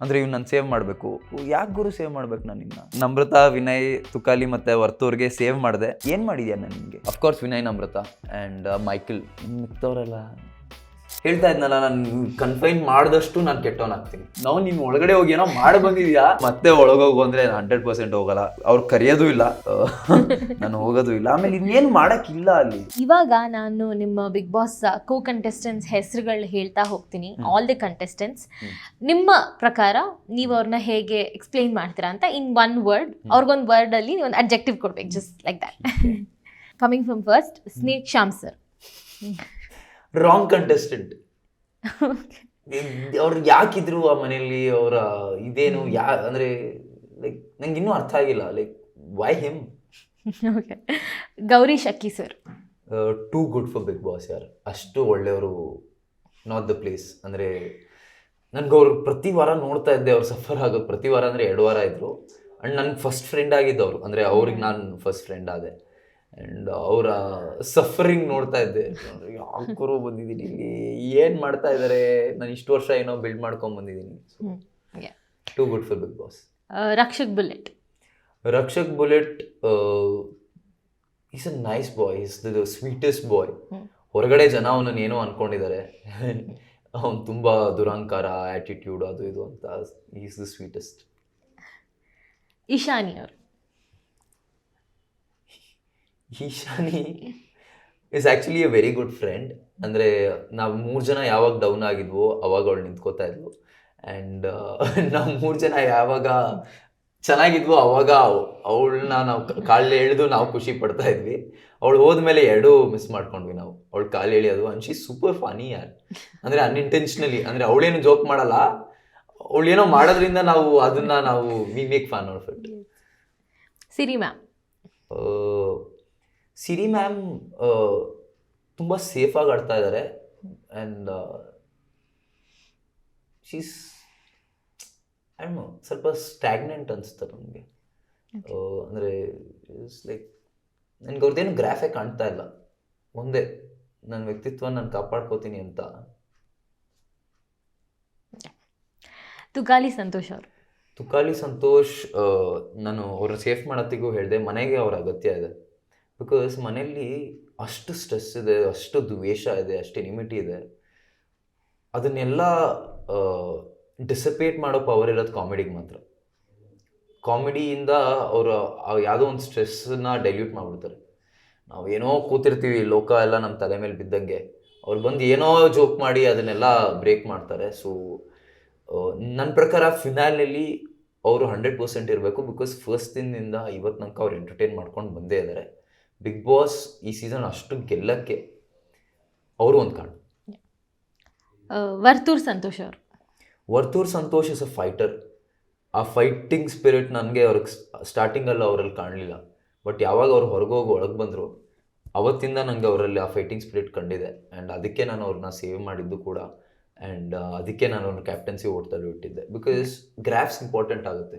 ಅಂದ್ರೆ ಇವ್ ನಾನು ಸೇವ್ ಮಾಡಬೇಕು. ಯಾಕೆ ಗುರು ಸೇವ್ ಮಾಡ್ಬೇಕು ನಾನು ನಿನ್ನ? ನಮ್ರತ ವಿನಯ್ ತುಕಾಲಿ ಮತ್ತೆ ವರ್ತೂರ್ಗೆ ಸೇವ್ ಮಾಡಿದೆ. ಏನ್ ಮಾಡಿದ್ಯಾ ನಾನು ನಿಮಗೆ of course Vinay Namrata and Michael. ಮಿಕ್ತವರೆಲ್ಲ. ಹೇಳ್ತಾ ಇದ್ನಲ್ಲ ನಾನು ಕನ್ಫೈನ್ ಮಾಡಿದಷ್ಟು ನಾನು ಕೆಟ್ಟವನಾಗ್ತೀನಿ ನಾವು ನೀನು ಒಳಗಡೆ ಹೋಗಿ ಏನೋ ಮಾಡಿ ಬಂದಿದ್ಯಾ ಮತ್ತೆ ಒಳಗೋಗು ಅಂದ್ರೆ ಹಂಡ್ರೆಡ್ ಪರ್ಸೆಂಟ್ ಹೋಗಲ್ಲ. ಅವ್ರು ಕರೆಯೋದು ಇಲ್ಲ. ನಾನು ಹೋಗೋದು ಇಲ್ಲ. ಆಮೇಲೆ ಇನ್ನೇನು ಮಾಡಕ್ಕಿಲ್ಲ ಅಲ್ಲಿ. ಇವಾಗ ನಾನು ನಿಮ್ಮ ಬಿಗ್ ಬಾಸ್ ಕೋ ಕಂಟೆಸ್ಟೆಂಟ್ಸ್ ಹೆಸರುಗಳು ಹೇಳ್ತಾ ಹೋಗ್ತೀನಿ. ಆಲ್ ದಿ ಕಂಟೆಸ್ಟೆಂಟ್ಸ್ ನಿಮ್ಮ ಪ್ರಕಾರ ನೀವು ಅವ್ರನ್ನ ಹೇಗೆ ಎಕ್ಸ್ಪ್ಲೈನ್ ಮಾಡ್ತೀರಾ ಅಂತ ಇನ್ ಒನ್ ವರ್ಡ್ ಅವ್ರಿಗೊಂದು ವರ್ಡ್ ಅಲ್ಲಿ ಒಂದು ಅಬ್ಜೆಕ್ಟಿವ್ ಕೊಡ್ಬೇಕು just like that coming from first snake Shyam sir wrong contestant ಅವ್ರು ಯಾಕಿದ್ರು ಆ ಮನೆಯಲ್ಲಿ ಅವರ ಇದೇನು ಯಾ ಅಂದ್ರೆ ಲೈಕ್ ನಂಗೆ ಇನ್ನೂ ಅರ್ಥ ಆಗಿಲ್ಲ like why him okay Gauri ಶಕ್ಕಿ sir too good for Big Boss ಯಾರ್? ಅಷ್ಟು ಒಳ್ಳೆಯವರು ನಾಟ್ ದ ಪ್ಲೇಸ್ ಅಂದರೆ ನನ್ಗೆ ಅವ್ರು ಪ್ರತಿ ವಾರ ನೋಡ್ತಾ ಇದ್ದೆ ಅವ್ರು ಸಫರ್ ಆಗೋದು. ಪ್ರತಿ ವಾರ ಅಂದರೆ ಎರಡು ವಾರ ಇದ್ದರು ಆ್ಯಂಡ್ ನನ್ನ ಫಸ್ಟ್ ಫ್ರೆಂಡ್ ಆಗಿದ್ದವರು. ಅಂದರೆ ಅವ್ರಿಗೆ ನಾನು ಫಸ್ಟ್ ಫ್ರೆಂಡ್ ಆದೆ. ಆ್ಯಂಡ್ ಅವರ ಸಫರಿಂಗ್ ನೋಡ್ತಾ ಇದ್ದೆ. ಯಾಕೂ ಬಂದಿದ್ದೀನಿ ಇಲ್ಲಿ ಏನು ಮಾಡ್ತಾ ಇದ್ದಾರೆ ನಾನು ಇಷ್ಟು ವರ್ಷ ಏನೋ ಬಿಲ್ಡ್ ಮಾಡ್ಕೊಂಡು ಬಂದಿದ್ದೀನಿ. Too good for Big Boss Rakshak Bullet. Rakshak Bullet is a nice boy is the sweetest boy ಹೊರಗಡೆ ಜನ ಅವನನ್ನು ಏನೋ ಅನ್ಕೊಂಡಿದ್ದಾರೆ ಅವನು ತುಂಬ ದುರಂಕಾರ ಆ್ಯಟಿಟ್ಯೂಡ್ ಅದು ಇದು ಅಂತ. ಈಸ್ ದ ಸ್ವೀಟೆಸ್ಟ್ ಇಶಾನಿ ಅವರು Ishani is actually a very good friend ಅಂದರೆ ನಾವು ಮೂರು ಜನ ಯಾವಾಗ ಡೌನ್ ಆಗಿದ್ವೋ ಅವಾಗ ಅವಳು ನಿಂತ್ಕೋತಾ ಇದ್ವು ಆ್ಯಂಡ್ ನಾವು ಮೂರು ಜನ ಯಾವಾಗ ಚೆನ್ನಾಗಿದ್ವು ಅವಾಗ ಅವಳನ್ನ ನಾವು ಕಾಲು ಎಳೆದು ನಾವು ಖುಷಿ ಪಡ್ತಾ ಇದ್ವಿ. ಅವಳು ಹೋದ್ಮೇಲೆ ಎರಡೂ ಮಿಸ್ ಮಾಡ್ಕೊಂಡ್ವಿ ನಾವು. ಅವಳು ಕಾಲು ಎಳೆಯೋದು ಅಂಡ್ ಶಿ ಸೂಪರ್ ಫನಿ ಯಾರ್. ಅಂದರೆ ಅನ್ಇಂಟೆನ್ಷನಲಿ ಅಂದರೆ ಅವಳೇನು ಜೋಕ್ ಮಾಡಲ್ಲ. ಏನೋ ಮಾಡೋದ್ರಿಂದ ನಾವು ಅದನ್ನ ನಾವು ವಿ ಮೇಕ್ ಫನ್ ಅವ್ರ it Siri ma'am Siri ma'am ತುಂಬ ಸೇಫಾಗಿ ಆಡ್ತಾ ಇದ್ದಾರೆ ಆ್ಯಂಡ್ ಶೀಸ್ ಆ್ಯಂಡ್ ಸ್ವಲ್ಪ ಸ್ಟ್ಯಾಗ್ನೆಂಟ್ ಅನಿಸುತ್ತೆ ನಮಗೆ. ಅಂದರೆ ಇಟ್ಸ್ ಲೈಕ್ ನನಗೆ ಅವ್ರದ್ದೇನು ಗ್ರಾಫೇ ಕಾಣ್ತಾ ಇಲ್ಲ. ಒಂದೇ ನನ್ನ ವ್ಯಕ್ತಿತ್ವ ನಾನು ಕಾಪಾಡ್ಕೋತೀನಿ ಅಂತ. ತುಕಾಲಿ ಸಂತೋಷ್ ಅವರು. ತುಕಾಲಿ ಸಂತೋಷ್ ಆ, ನಾನು ಅವ್ರನ್ನ ಸೇಫ್ ಮಾಡೋತ್ತಿಗೂ ಹೇಳಿದೆ ಮನೆಗೆ ಅವ್ರ ಅಗತ್ಯ ಇದೆ. ಬಿಕಾಸ್ ಮನೆಯಲ್ಲಿ ಅಷ್ಟು ಸ್ಟ್ರೆಸ್ ಇದೆ, ಅಷ್ಟು ದ್ವೇಷ ಇದೆ, ಅಷ್ಟು ಎನಿಮಿಟಿ ಇದೆ. ಅದನ್ನೆಲ್ಲ ಡಿಸಪೇಟ್ ಮಾಡೋ ಪವರ್ ಇರೋದು ಕಾಮಿಡಿಗೆ ಮಾತ್ರ. ಕಾಮಿಡಿಯಿಂದ ಅವರು ಯಾವುದೋ ಒಂದು ಸ್ಟ್ರೆಸ್ಸನ್ನ ಡೈಲ್ಯೂಟ್ ಮಾಡಿಬಿಡ್ತಾರೆ. ನಾವು ಏನೋ ಕೂತಿರ್ತೀವಿ, ಲೋಕ ಎಲ್ಲ ನಮ್ಮ ತಲೆ ಮೇಲೆ ಬಿದ್ದಂಗೆ. ಅವ್ರು ಬಂದು ಏನೋ ಜೋಕ್ ಮಾಡಿ ಅದನ್ನೆಲ್ಲ ಬ್ರೇಕ್ ಮಾಡ್ತಾರೆ. ಸೊ ನನ್ನ ಪ್ರಕಾರ ಫಿನಾಲ್ನಲ್ಲಿ ಅವರು ಹಂಡ್ರೆಡ್ ಪರ್ಸೆಂಟ್ ಇರಬೇಕು ಬಿಕಾಸ್ ಫಸ್ಟ್ ದಿನದಿಂದ ಇವತ್ತು ತನಕ ಅವ್ರು ಎಂಟರ್ಟೈನ್ ಮಾಡ್ಕೊಂಡು ಬಂದೇ ಇದ್ದಾರೆ ಬಿಗ್ ಬಾಸ್ ಈ ಸೀಸನ್ ಅಷ್ಟು ಗೆಲ್ಲಕ್ಕೆ ಅವರು ಒಂದು ಕಾರಣ. ವರ್ತೂರ್ ಸಂತೋಷ್ ಅವರು. Varthur Santosh is a fighter ಆ ಫೈಟಿಂಗ್ ಸ್ಪಿರಿಟ್ ನನಗೆ ಅವ್ರಿಗೆ ಸ್ಟಾರ್ಟಿಂಗಲ್ಲಿ ಅವರಲ್ಲಿ ಕಾಣಲಿಲ್ಲ. ಬಟ್ ಯಾವಾಗ ಅವ್ರು ಹೊರಗೋಗಿ ಒಳಗೆ ಬಂದರು ಅವತ್ತಿಂದ ನನಗೆ ಅವರಲ್ಲಿ ಆ ಫೈಟಿಂಗ್ ಸ್ಪಿರಿಟ್ ಕಂಡಿದೆ. ಆ್ಯಂಡ್ ಅದಕ್ಕೆ ನಾನು ಅವ್ರನ್ನ ಸೇವ್ ಮಾಡಿದ್ದು ಕೂಡ. ಆ್ಯಂಡ್ ಅದಕ್ಕೆ ನಾನು ಅವ್ರನ್ನ ಕ್ಯಾಪ್ಟನ್ಸಿ ಓಡ್ತಲ್ಲಿ ಇಟ್ಟಿದ್ದೆ. ಬಿಕಾಸ್ ಗ್ರಾಫ್ಸ್ ಇಂಪಾರ್ಟೆಂಟ್ ಆಗುತ್ತೆ.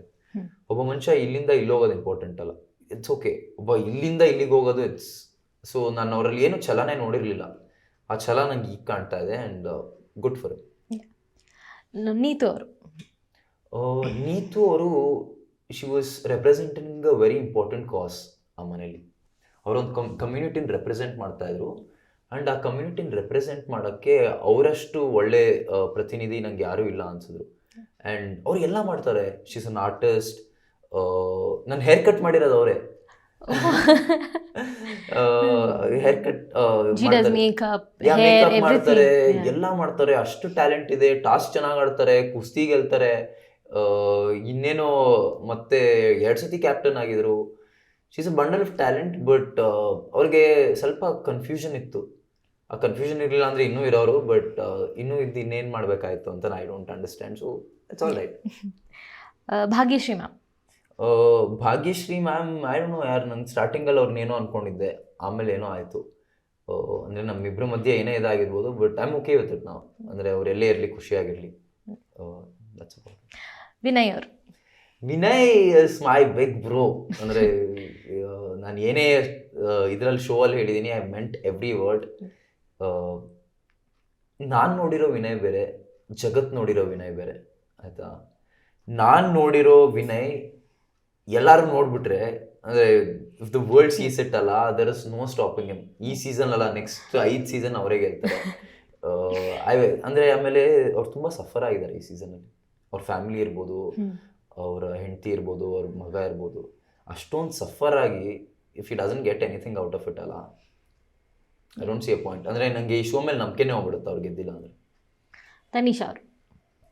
ಒಬ್ಬ ಮನುಷ್ಯ ಇಲ್ಲಿಂದ ಇಲ್ಲೋಗೋದು ಇಂಪಾರ್ಟೆಂಟ್ ಅಲ್ಲ. ಇಟ್ಸ್ ಓಕೆ ಒಬ್ಬ ಇಲ್ಲಿಂದ ಇಲ್ಲಿಗೆ ಹೋಗೋದು ಇಟ್ಸ್ ಸೊ ನಾನು ಅವರಲ್ಲಿ ಏನು ಛಲನೇ ನೋಡಿರಲಿಲ್ಲ. ಆ ಛಲ ನಂಗೆ ಈಗ ಕಾಣ್ತಾ ಇದೆ ಆ್ಯಂಡ್ ಗುಡ್ ಫಾರ್ ನೀತು ಅವರು. ನೀತು ಅವರು she was representing a very important cause ಆ ಮನೇಲಿ. ಅವರೊಂದು ಕಮ್ ಕಮ್ಯುನಿಟಿನ ರೆಪ್ರೆಸೆಂಟ್ ಮಾಡ್ತಾಯಿದ್ರು ಆ್ಯಂಡ್ ಆ ಕಮ್ಯುನಿಟಿನ ರೆಪ್ರೆಸೆಂಟ್ ಮಾಡೋಕ್ಕೆ ಅವರಷ್ಟು ಒಳ್ಳೆ ಪ್ರತಿನಿಧಿ ನಂಗೆ ಯಾರೂ ಇಲ್ಲ ಅನ್ಸಿದ್ರು. ಆ್ಯಂಡ್ ಅವ್ರು ಎಲ್ಲ ಮಾಡ್ತಾರೆ. ಶೀಸ್ ಅನ್ ಆರ್ಟಿಸ್ಟ್ ನನ್ನ ಹೇರ್ ಕಟ್ ಮಾಡಿರೋದು ಅವರೇ. ಹೇರ್ ಕಟ್ ಮಾಡ್ತಾರೆ. ಎಲ್ಲ ಮಾಡ್ತಾರೆ ಅಷ್ಟು ಟ್ಯಾಲೆಂಟ್ ಇದೆ ಟಾಸ್ ಚೆನ್ನಾಗಿ ಆಡ್ತಾರೆ ಕುಸ್ತಿ ಗೆಲ್ತಾರೆ ಇನ್ನೇನೋ ಮತ್ತೆ ಎರಡ್ ಸತಿ ಕ್ಯಾಪ್ಟನ್ ಆಗಿದ್ರು. She's a bundle of talent but ಅವ್ರಿಗೆ ಸ್ವಲ್ಪ ಕನ್ಫ್ಯೂಷನ್ ಇತ್ತು. ಆ ಕನ್ಫ್ಯೂಷನ್ ಇರಲಿಲ್ಲ ಅಂದ್ರೆ ಇನ್ನೂ ಇರೋರು ಬಟ್ ಇನ್ನೂ ಇದ್ದು ಇನ್ನೇನು ಮಾಡಬೇಕಾಯ್ತು ಅಂತ I don't understand so it's all right Bhagyashree ma'am. Bhagyashree ma'am no ಯಾರು ನನ್ನ ಸ್ಟಾರ್ಟಿಂಗಲ್ಲಿ ಅವ್ರನ್ನೇನೋ ಅಂದ್ಕೊಂಡಿದ್ದೆ ಅನ್ಕೊಂಡಿದ್ದೆ. ಆಮೇಲೆ ಏನೋ ಆಯಿತು. ಅಂದರೆ ನಮ್ಮಿಬ್ಬರ ಮಧ್ಯೆ ಏನೇ ಇದಾಗಿರ್ಬೋದು but I'm okay with it ನಾವು ಅಂದರೆ ಅವರೆಲ್ಲೇ ಎಲ್ಲೇ ಇರಲಿ ಖುಷಿಯಾಗಿರಲಿ ವಿನಯ್ ಅವರು. Vinay is my big bro ಅಂದರೆ ನಾನು ಏನೇ ಇದರಲ್ಲಿ ಶೋ ಅಲ್ಲಿ ಹೇಳಿದ್ದೀನಿ ಐ ಮೆಂಟ್ ಎವ್ರಿ ವರ್ಡ್ ನಾನು ನೋಡಿರೋ ವಿನಯ್ ಬೇರೆ ಜಗತ್ ನೋಡಿರೋ ವಿನಯ್ ಬೇರೆ ಆಯಿತಾ? ನಾನು ನೋಡಿರೋ ವಿನಯ್ ಎಲ್ಲರೂ ನೋಡ್ಬಿಟ್ರೆ ಅಂದ್ರೆ if the world is it ಅಲ್ಲ there is no stopping him ಈ ಸೀಸನ್ ಅಲ್ಲ ನೆಕ್ಸ್ಟ್ ಐದು ಸೀಸನ್ ಅವರೇ ಗೆಲ್ತಾರೆ. I- ಅಂದ್ರೆ ಆಮೇಲೆ ಅವ್ರು ತುಂಬಾ ಸಫರ್ ಆಗಿದ್ದಾರೆ ಈ ಸೀಸನಲ್ಲಿ ಅಲ್ಲಿ. ಅವ್ರ ಫ್ಯಾಮಿಲಿ ಇರ್ಬೋದು. ಅವರ ಹೆಂಡತಿ ಇರ್ಬೋದು ಅವ್ರ ಮಗ ಇರ್ಬೋದು. ಅಷ್ಟೊಂದು ಸಫರ್ ಆಗಿ if he doesn't get anything out of it ಅಲ್ಲ I don't see a point ಅಂದ್ರೆ ನಂಗೆ ಈ ಶೋ ಮೇಲೆ ನಂಬಿಕೆನೇ ಹೋಗ್ಬಿಡುತ್ತೆ ಅವ್ರು ಗೆದ್ದಿಲ್ಲ ಅಂದ್ರೆ. ತನಿಷಾ ಅವರು.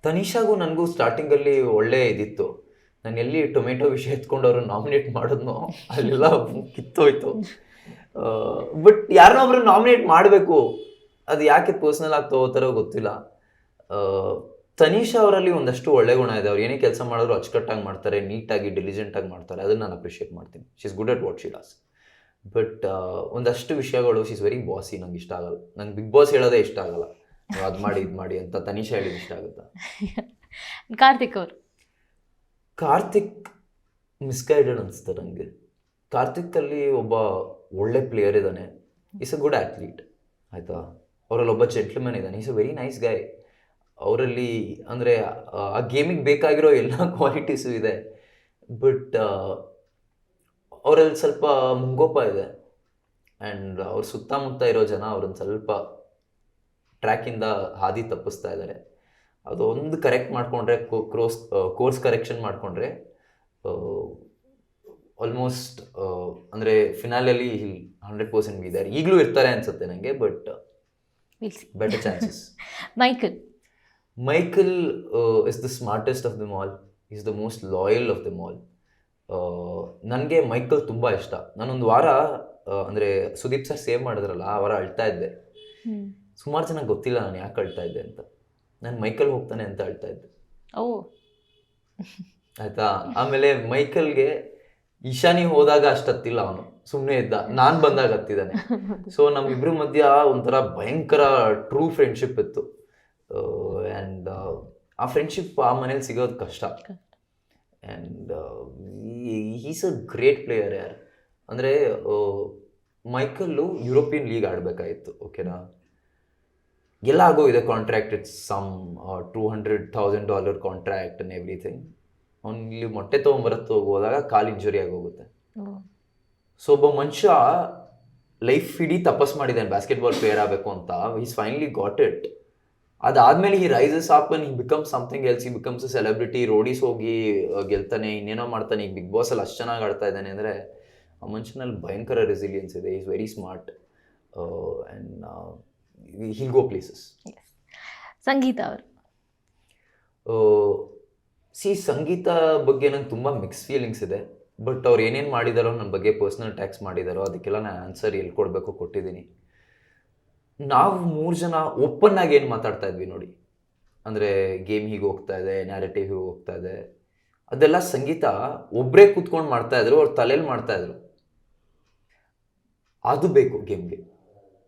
ತನಿಷಾಗೂ ನನಗೂ ಸ್ಟಾರ್ಟಿಂಗಲ್ಲಿ ಒಳ್ಳೆ ಇದಿತ್ತು. ನಾನು ಎಲ್ಲಿ ಟೊಮೆಟೊ ವಿಷಯ ಎತ್ಕೊಂಡು ಅವ್ರನ್ನ ನಾಮಿನೇಟ್ ಮಾಡಿದ್ನೋ ಅಲ್ಲೆಲ್ಲ ಕಿತ್ತೋಯ್ತು. ಬಟ್ ಯಾರನ್ನೊಬ್ರು ನಾಮಿನೇಟ್ ಮಾಡಬೇಕು. ಅದು ಯಾಕೆ ಪರ್ಸ್ನಲ್ ಆಗಿ ತಗೋತಾರೋ ಗೊತ್ತಿಲ್ಲ. ತನೀಶಾ ಅವರಲ್ಲಿ ಒಂದಷ್ಟು ಒಳ್ಳೆ ಗುಣ ಇದೆ. ಅವ್ರು ಏನೇ ಕೆಲಸ ಮಾಡಿದ್ರು ಅಚ್ಚುಕಟ್ಟಾಗಿ ಮಾಡ್ತಾರೆ, ನೀಟಾಗಿ ಡಿಲಿಜೆಂಟಾಗಿ ಮಾಡ್ತಾರೆ. ಅದನ್ನು ನಾನು ಅಪ್ರಿಷಿಯೇಟ್ ಮಾಡ್ತೀನಿ. She is good at what she loss but ಒಂದಷ್ಟು ವಿಷಯಗಳು ಶಿ ಇಸ್ ವೆರಿ ಬಾಸಿ ನಂಗೆ ಇಷ್ಟ ಆಗಲ್ಲ. ನಂಗೆ ಬಿಗ್ ಬಾಸ್ ಹೇಳೋದೇ ಇಷ್ಟ ಆಗಲ್ಲ. ಅದು ಮಾಡಿ, ಇದು ಮಾಡಿ ಅಂತ ತನಿಷಾ ಹೇಳಿದ ಇಷ್ಟ ಆಗುತ್ತಾ? ಕಾರ್ತಿಕ್ ಅವರು. ಕಾರ್ತಿಕ್ ಮಿಸ್ಗೈಡೆಡ್ ಅನಿಸ್ತು ನನಗೆ ಕಾರ್ತಿಕ್ ಅಲ್ಲಿ ಒಬ್ಬ ಒಳ್ಳೆ ಪ್ಲೇಯರ್ ಇದ್ದಾನೆ ಈಸ್ ಅ ಗುಡ್ ಆ್ಯಥ್ಲೀಟ್ ಆಯಿತಾ? ಅವರಲ್ಲಿ ಒಬ್ಬ ಜೆಂಟ್ಲ್ಮನ್ ಇದ್ದಾನೆ is a very nice guy ಅವರಲ್ಲಿ ಅಂದರೆ, ಆ ಗೇಮಿಗೆ ಬೇಕಾಗಿರೋ ಎಲ್ಲ ಕ್ವಾಲಿಟೀಸು ಇದೆ. ಬಟ್ ಅವರಲ್ಲಿ ಸ್ವಲ್ಪ ಮುಂಗೋಪ ಇದೆ. ಆ್ಯಂಡ್ ಅವ್ರ ಸುತ್ತಮುತ್ತ ಇರೋ ಜನ ಅವ್ರನ್ನ ಸ್ವಲ್ಪ ಟ್ರ್ಯಾಕಿಂದ ಹಾದಿ ತಪ್ಪಿಸ್ತಾ ಇದ್ದಾರೆ ಅದೊಂದು ಕರೆಕ್ಟ್ ಮಾಡಿಕೊಂಡ್ರೆ ಕ್ರೋಸ್ ಕೋರ್ಸ್ ಕರೆಕ್ಷನ್ ಮಾಡಿಕೊಂಡ್ರೆ ಆಲ್ಮೋಸ್ಟ್ ಅಂದರೆ ಫಿನಾಲಲ್ಲಿ ಹಂಡ್ರೆಡ್ ಪರ್ಸೆಂಟ್ ಇದ್ದಾರೆ ಈಗಲೂ ಇರ್ತಾರೆ ಅನ್ಸುತ್ತೆ ನನಗೆ but better chances Michael Michael is the smartest of the mall is the most loyal of the mall ನನಗೆ ಮೈಕಲ್ ತುಂಬ ಇಷ್ಟ. ನಾನೊಂದು ವಾರ ಅಂದರೆ ಸುದೀಪ್ ಸರ್ ಸೇವ್ ಮಾಡಿದ್ರಲ್ಲ ಆ ವಾರ ಅಳ್ತಾ ಇದ್ದೆ. ಸುಮಾರು ಜನ ಗೊತ್ತಿಲ್ಲ ನಾನು ಯಾಕೆ ಅಳ್ತಾ ಇದ್ದೆ ಅಂತ. ನಾನು ಮೈಕಲ್ ಹೋಗ್ತಾನೆ ಅಂತ ಹೇಳ್ತಾ ಇದ್ದೆ. ಓ. ಆಯ್ತಾ? ಆಮೇಲೆ ಮೈಕಲ್ಗೆ ಈಶಾನಿ ಹೋದಾಗ ಅಷ್ಟತ್ತಿಲ್ಲ ಅವನು. ಸುಮ್ಮನೆ ಇದ್ದ. ನಾನು ಬಂದಾಗ ಹತ್ತಿದ್ದಾನೆ. ಸೊ ನಮ್ಮಿಬ್ರ ಮಧ್ಯ ಒಂಥರ ಭಯಂಕರ ಟ್ರೂ ಫ್ರೆಂಡ್ಶಿಪ್ ಇತ್ತು. ಆ್ಯಂಡ್ ಆ ಫ್ರೆಂಡ್ಶಿಪ್ ಆ ಮನೇಲಿ ಸಿಗೋದು ಕಷ್ಟ. And is a great player ಯಾರು. ಅಂದರೆ ಮೈಕಲ್ಲು ಯುರೋಪಿಯನ್ ಲೀಗ್ ಆಡಬೇಕಾಗಿತ್ತು ಓಕೆನಾ ಎಲ್ಲ ಆಗೋಗಿದೆ contract it's some two hundred thousand dollar contract and everything ಅವ್ನು ಇಲ್ಲಿ ಮೊಟ್ಟೆ ತೊಗೊಂಬರತ್ತು ಹೋದಾಗ ಕಾಲು ಇಂಜುರಿ ಆಗೋಗುತ್ತೆ. ಸೊ ಒಬ್ಬ ಮನುಷ್ಯ ಲೈಫ್ ಇಡೀ ತಪಸ್ ಮಾಡಿದ್ದಾನೆ ಬಾಸ್ಕೆಟ್ಬಾಲ್ ಪ್ಲೇಯರ್ ಆಗಬೇಕು ಅಂತ. ಈಸ್ ಫೈನಲಿ ಗಾಟ್ ಇಟ್ ಅದಾದ್ಮೇಲೆ he rises up he become something else he becomes celebrity Roadies ಹೋಗಿ ಗೆಲ್ತಾನೆ ಇನ್ನೇನೋ ಮಾಡ್ತಾನೆ. ಈಗ ಬಿಗ್ ಬಾಸ್ ಅಲ್ಲಿ ಅಷ್ಟು ಚೆನ್ನಾಗಿ ಆಡ್ತಾ ಇದ್ದಾನೆ ಅಂದರೆ ಆ ಮನುಷ್ಯನಲ್ಲಿ ಭಯಂಕರ ರೆಸಿಲಿಯನ್ಸ್ ಇದೆ. Is very smart and he'll go places Sangeetha ಅವರು. ಸಿ ಸಂಗೀತ ಬಗ್ಗೆ ನಂಗೆ ತುಂಬ ಮಿಕ್ಸ್ ಫೀಲಿಂಗ್ಸ್ ಇದೆ. ಬಟ್ ಅವ್ರು ಏನೇನು ಮಾಡಿದಾರೋ ನನ್ನ ಬಗ್ಗೆ ಪರ್ಸ್ನಲ್ ಟ್ಯಾಕ್ಸ್ ಮಾಡಿದಾರೋ ಅದಕ್ಕೆಲ್ಲ ನಾನು ಆನ್ಸರ್ ಎಲ್ಲಿ ಕೊಡಬೇಕು ಕೊಟ್ಟಿದ್ದೀನಿ. ನಾವು ಮೂರು ಜನ ಓಪನ್ ಆಗಿ ಏನು ಮಾತಾಡ್ತಾ ಇದ್ವಿ ನೋಡಿ. ಅಂದರೆ ಗೇಮ್ ಹೀಗೆ ಹೋಗ್ತಾ ಇದೆ ನ್ಯಾರೇಟಿವ್ ಹೀಗೆ ಹೋಗ್ತಾ ಇದೆ. ಅದೆಲ್ಲ ಸಂಗೀತ ಒಬ್ಬರೇ ಕೂತ್ಕೊಂಡು ಮಾಡ್ತಾ ಇದ್ರು ಅವ್ರ ತಲೆಯಲ್ಲಿ ಮಾಡ್ತಾ ಇದ್ರು. ಅದು ಬೇಕು ಗೇಮ್ಗೆ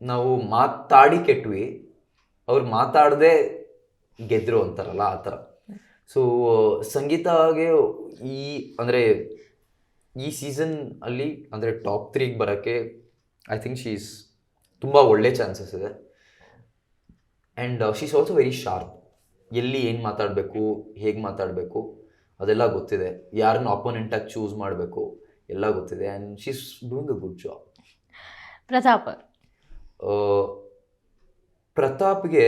ನಾವು ಮಾತಾಡಿ ಕೆಟ್ವಿ, ಅವ್ರು ಮಾತಾಡದೆ ಗೆದ್ರು ಅಂತಾರಲ್ಲ ಆ ಥರ. ಸೊ ಸಂಗೀತಗೆ ಈ, ಅಂದರೆ ಈ ಸೀಸನ್ ಅಲ್ಲಿ, ಅಂದರೆ ಟಾಪ್ ತ್ರೀಗೆ ಬರೋಕ್ಕೆ ಐ ಥಿಂಕ್ ಶೀಸ್ ತುಂಬ ಒಳ್ಳೆ ಚಾನ್ಸಸ್ ಇದೆ. And she's also very sharp ಎಲ್ಲಿ ಏನು ಮಾತಾಡಬೇಕು, ಹೇಗೆ ಮಾತಾಡಬೇಕು, ಅದೆಲ್ಲ ಗೊತ್ತಿದೆ. ಯಾರನ್ನ ಆಪೋನೆಂಟಾಗಿ ಚೂಸ್ ಮಾಡಬೇಕು, ಎಲ್ಲ ಗೊತ್ತಿದೆ. And she's doing a good job Pratap ಪ್ರತಾಪ್ಗೆ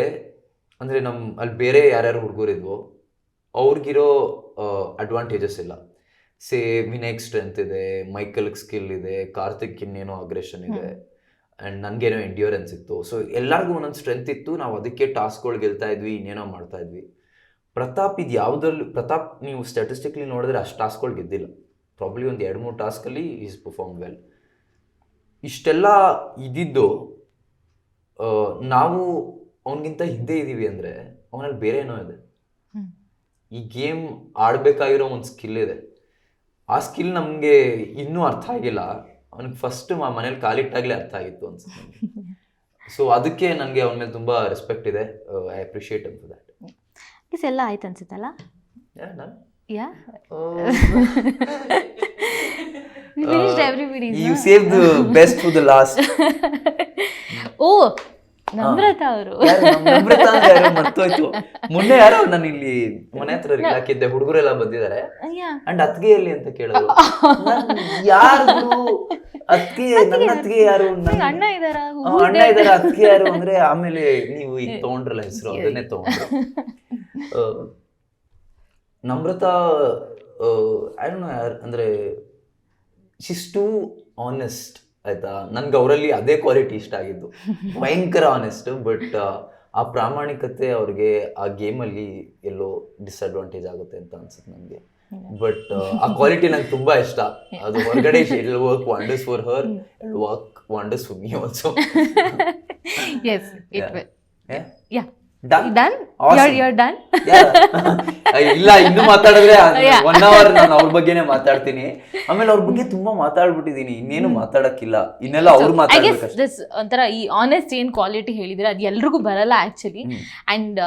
ಅಂದರೆ ನಮ್ಮ ಅಲ್ಲಿ ಬೇರೆ ಯಾರ್ಯಾರು ಹುಡುಗರಿದ್ವೋ ಅವ್ರಿಗಿರೋ ಅಡ್ವಾಂಟೇಜಸ್ ಇಲ್ಲ. ಸೇ ವಿನಯಕ್ ಸ್ಟ್ರೆಂತ್ ಇದೆ ಮೈಕಲ್ಗೆ ಸ್ಕಿಲ್ ಇದೆ ಕಾರ್ತಿಕ್ ಇನ್ನೇನೋ ಅಗ್ರೆಷನ್ ಇದೆ ಆ್ಯಂಡ್ ನನಗೇನೋ ಎಂಡ್ಯೂರೆನ್ಸ್ ಇತ್ತು. ಸೊ ಎಲ್ಲರಿಗೂ ಒಂದೊಂದು ಸ್ಟ್ರೆಂತ್ ಇತ್ತು ನಾವು ಅದಕ್ಕೆ ಟಾಸ್ಕ್ಗಳು ಗೆಲ್ತಾ ಇದ್ವಿ ಇನ್ನೇನೋ ಮಾಡ್ತಾ ಇದ್ವಿ. ಪ್ರತಾಪ್ ಇದು ಯಾವುದ್ರಲ್ಲಿ ಪ್ರತಾಪ್ ನೀವು ಸ್ಟ್ಯಾಟಿಸ್ಟಿಕ್ಲಿ ನೋಡಿದ್ರೆ ಅಷ್ಟು ಟಾಸ್ಕ್ಗಳು ಗೆದ್ದಿಲ್ಲ. ಪ್ರಾಬ್ಲಿ ಒಂದು ಎರಡು ಮೂರು ಟಾಸ್ಕಲ್ಲಿ ಈಸ್ ಪರ್ಫಾರ್ಮ್ ವೆಲ್ ಇಷ್ಟೆಲ್ಲ ಇದ್ದಿದ್ದು ನಾವು ಅವನಿಗಿಂತ ಹಿಂದೆ ಇದ್ದೀವಿ ಅಂದರೆ ಅವನಲ್ಲಿ ಬೇರೆ ಏನೋ ಇದೆ. ಈ ಗೇಮ್ ಆಡಬೇಕಾಗಿರೋ ಒಂದು ಸ್ಕಿಲ್ ಇದೆ. ಆ ಸ್ಕಿಲ್ ನಮಗೆ ಇನ್ನೂ ಅರ್ಥ ಆಗಿಲ್ಲ. ಅವನಿಗೆ ಫಸ್ಟ್ ಮನೇಲಿ ಕಾಲಿಟ್ಟಾಗಲೇ ಅರ್ಥ ಆಗಿತ್ತು ಅನ್ಸುತ್ತೆ ಸೊ ಅದಕ್ಕೆ ನನಗೆ ಅವನ ಮೇಲೆ ತುಂಬ ರೆಸ್ಪೆಕ್ಟ್ ಇದೆ. ಐ ಅಪ್ರಿಷಿಯೇಟ್ ಅಂತ ದ್ಯಾಟ್ ಇಸ್ ಎಲ್ಲ ಆಯ್ತು ಅನ್ಸುತ್ತಲ್ಲ? Yeah you? Save the best for the last ಓ ನಮ್ರತ ಅವರು. ಮರ್ತೋಯ್ತು. ಮೊನ್ನೆ ಯಾರೋ ನಾನು ಇಲ್ಲಿ ಮನೆ ಹತ್ರ ಹಾಕಿದ್ದೆ ಹುಡುಗರೆಲ್ಲ ಬಂದಿದ್ದಾರೆ. ಅಂಡ್ ಅತ್ಗೆ ಎಲ್ಲಿ ಅಂತ ಕೇಳಿದ್ರು. ನಾನ್ ಯಾರು ಅತ್ಗೆ ನನ್ನ ಅತ್ಗೆ ಯಾರು? ಅಣ್ಣ ಇದಾರ ಅಣ್ಣ ಇದಾರ ಅತ್ಗೆ ಯಾರು ಅಂದ್ರೆ ಆಮೇಲೆ ನೀವು ಈಗ ತಗೊಂಡ್ರಲ್ಲ ಹೆಸರು ಅದನ್ನೇ ತಗೊಂಡ್ರು. ನಮ್ರತಾ ಐ ಡೋಂಟ್ ನೋ ಅಂದ್ರೆ ಶಿಸ್ ಟು ಆನೆಸ್ಟ್ ಆಯ್ತಾ? ನನ್ಗೆ ಅವರಲ್ಲಿ ಅದೇ ಕ್ವಾಲಿಟಿ ಇಷ್ಟ ಆಗಿದ್ದು. ಭಯಂಕರ ಆನೆಸ್ಟ್ ಬಟ್ ಆ ಪ್ರಾಮಾಣಿಕತೆ ಅವ್ರಿಗೆ ಆ ಗೇಮಲ್ಲಿ ಎಲ್ಲೋ ಡಿಸ್ಅಡ್ವಾಂಟೇಜ್ ಆಗುತ್ತೆ ಅಂತ ಅನ್ಸುತ್ತೆ ನನಗೆ. ಬಟ್ ಆ ಕ್ವಾಲಿಟಿ ನಂಗೆ ತುಂಬಾ ಇಷ್ಟ. ಅದು ಹೊರಗಡೆ work wonders for her will work wonders for me also is it yeah done done Awesome. Yeah done ಇಲ್ಲ ಇನ್ನು ಮಾತಾಡಿದ್ರೆ. ಒನ್ ಅವರ್ ನಾನು ಅವ್ರ ಬಗ್ಗೆನೇ ಮಾತಾಡ್ತೀನಿ. ಆಮೇಲೆ ಅವ್ರ ಬಗ್ಗೆ ತುಂಬಾ ಮಾತಾಡ್ಬಿಟ್ಟಿದೀನಿ. ಇನ್ನೇನು ಮಾತಾಡಕ್ಕಿಲ್ಲ. ಇನ್ನೆಲ್ಲ ಅವ್ರು ಐ ಗೆಸ್ ಮಾತಾಡ್ಬೇಕಷ್ಟೇ. ದಿಸ್ ಒಂಥರ ಈ ಆನೆಸ್ಟ್ ಏನ್ ಕ್ವಾಲಿಟಿ ಹೇಳಿದ್ರೆ ಅದು ಎಲ್ರಿಗೂ ಬರಲ್ಲ ಆಕ್ಚುಲಿ ಅಂಡ್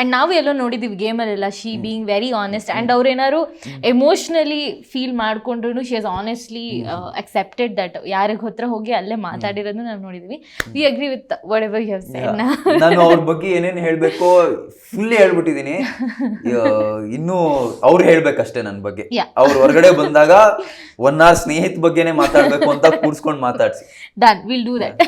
ಅಂಡ್ ನಾವು ಎಲ್ಲೋ ನೋಡಿದ್ದೀವಿ ಗೇಮಲ್ಲೆಲ್ಲ she being very honest and ಅವ್ರೇನಾದ್ರು emotionally feel ಮಾಡ್ಕೊಂಡ್ರು she has honestly accepted that ಯಾರಿಗೆ ಹತ್ರ ಹೋಗಿ ಅಲ್ಲೇ ಮಾತಾಡಿರೋದು ನಾವು ನೋಡಿದ್ವಿ. We agree with whatever you have said ನಾನು ಅವ್ರ ಬಗ್ಗೆ ಏನೇನು ಹೇಳಬೇಕು ಫುಲ್ ಹೇಳ್ಬಿಟ್ಟಿದ್ದೀನಿ ಇನ್ನೂ ಅವ್ರು ಹೇಳ್ಬೇಕಷ್ಟೇ ನನ್ನ ಬಗ್ಗೆ. ಅವ್ರ ಅವ್ರು ಹೊರಗಡೆ ಬಂದಾಗ ಒನ್ ಅವರ್ ಸ್ನೇಹಿತ ಬಗ್ಗೆನೇ ಮಾತಾಡಬೇಕು ಅಂತ ಕೂರ್ಸ್ಕೊಂಡ್ ಮಾತಾಡ್ಸಿ. Done will do that